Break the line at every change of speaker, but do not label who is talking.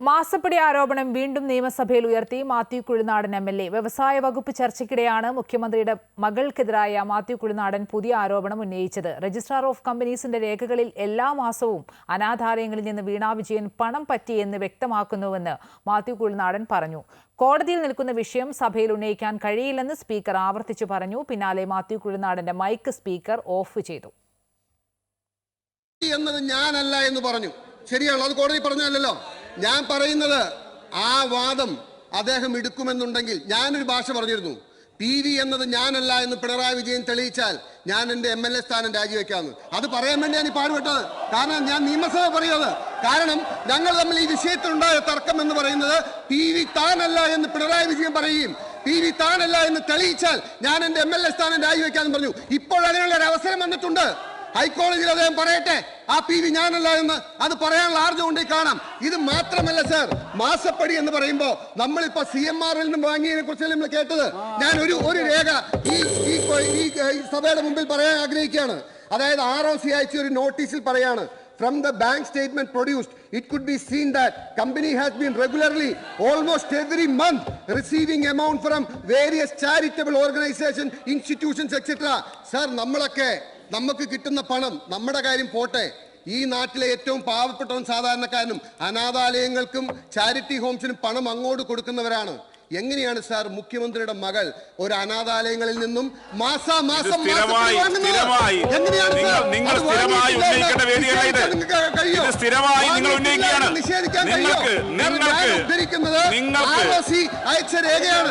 മാസപ്പടി ആരോപണം വീണ്ടും നിയമസഭയിൽ ഉയർത്തി. Mathew Kuzhinadan M L A. വ്യവസായ വകുപ്പ് ചർച്ചയ്ക്കിടെയാണ് മുഖ്യമന്ത്രിയുടെ മകൾക്കെതിരായ മാത്യു കുഴിനാടൻ പുതിയ ആരോപണം ഉന്നയിച്ചത്. രജിസ്ട്രാർ ഓഫ് കമ്പനീസിന്റെ രേഖകളിൽ എല്ലാ മാസവും അനാഥാലയങ്ങളിൽ നിന്ന് വീണാ വിജയൻ പണം പറ്റിയെന്ന് വ്യക്തമാക്കുന്നുവെന്ന് മാത്യു കുഴിനാടൻ പറഞ്ഞു. കോടതിയിൽ നിൽക്കുന്ന വിഷയം സഭയിൽ ഉന്നയിക്കാൻ കഴിയില്ലെന്ന് സ്പീക്കർ ആവർത്തിച്ചു പറഞ്ഞു. പിന്നാലെ മാത്യു കുഴിനാടന്റെ മൈക്ക് സ്പീക്കർ ഓഫ് ചെയ്തു.
എന്നത് ഞാനല്ല എന്ന് പറഞ്ഞു. ശരിയാണല്ലോ അത് കോടതി പറഞ്ഞല്ലോ ഞാൻ പറയുന്നത് ആ വാദം അദ്ദേഹം എടുക്കുമെന്നുണ്ടെങ്കിൽ ഞാനൊരു ഭാഷ പറഞ്ഞിരുന്നു. പി വി എന്നത് ഞാനല്ല എന്ന് പിണറായി വിജയൻ തെളിയിച്ചാൽ ഞാൻ എന്റെ എം എൽ എ സ്ഥാനം രാജിവെക്കാമെന്ന്. അത് പറയാൻ വേണ്ടിയാണ് ഈ പാടുപെട്ടത്. കാരണം ഞാൻ നിയമസഭ പറയുന്നത്. കാരണം ഞങ്ങൾ തമ്മിൽ ഈ വിഷയത്തിലുണ്ടായ തർക്കം എന്ന് പറയുന്നത് പി വി താനല്ല എന്ന് പിണറായി വിജയൻ പറയുകയും പി വി താനല്ല എന്ന് തെളിയിച്ചാൽ ഞാൻ എന്റെ എം എൽ എ സ്ഥാനം രാജിവെക്കാമെന്ന് പറഞ്ഞു. ഇപ്പോൾ അതിനുള്ള ഒരു അവസരം വന്നിട്ടുണ്ട്. ഹൈക്കോടതിയിൽ അദ്ദേഹം പറയട്ടെ ആ പി വി ഞാനല്ല എന്ന് അത് പറയാനുള്ള ആർജം ഉണ്ടെങ്കിൽ കാണാം. ഇത് മാത്രമല്ല സർ മാസപ്പടി എന്ന് പറയുമ്പോൾ നമ്മളിപ്പോ സി എം ആറിൽ നിന്ന് വാങ്ങിയതിനെ കുറിച്ച് നമ്മൾ കേട്ടത്? ഞാൻ ഒരു ഒരു രേഖ ഈ ഈ കൊ- ഈ ഈ സഭയുടെ മുമ്പിൽ പറയാൻ ആഗ്രഹിക്കുകയാണ്. അതായത് ആർ ഒ സി അയച്ച ഒരു നോട്ടീസിൽ പറയാണ് From the bank statement produced, it could be seen that company has been regularly, almost every month, receiving amount from various charitable organization, institutions, etc. Sir, നമ്മളൊക്കെ നമുക്ക് കിട്ടുന്ന പണം നമ്മുടെ കാര്യം പോട്ടെ ഈ നാട്ടിലെ ഏറ്റവും പാവപ്പെട്ടവൻ സാധാരണക്കാരനും അനാഥാലയങ്ങൾക്കും ചാരിറ്റി ഹോംസിനും പണം അങ്ങോട്ട് കൊടുക്കുന്നവരാണ് എങ്ങനെയാണ് സാർ മുഖ്യമന്ത്രിയുടെ മകൾ ഒരു അനാഥാലയങ്ങളിൽ നിന്നും മാസാമാസം. നിഷേധിക്കാൻ കഴിയോ? ഞാൻ ഉദ്ധരിക്കുന്നത് അയച്ച രേഖയാണ്.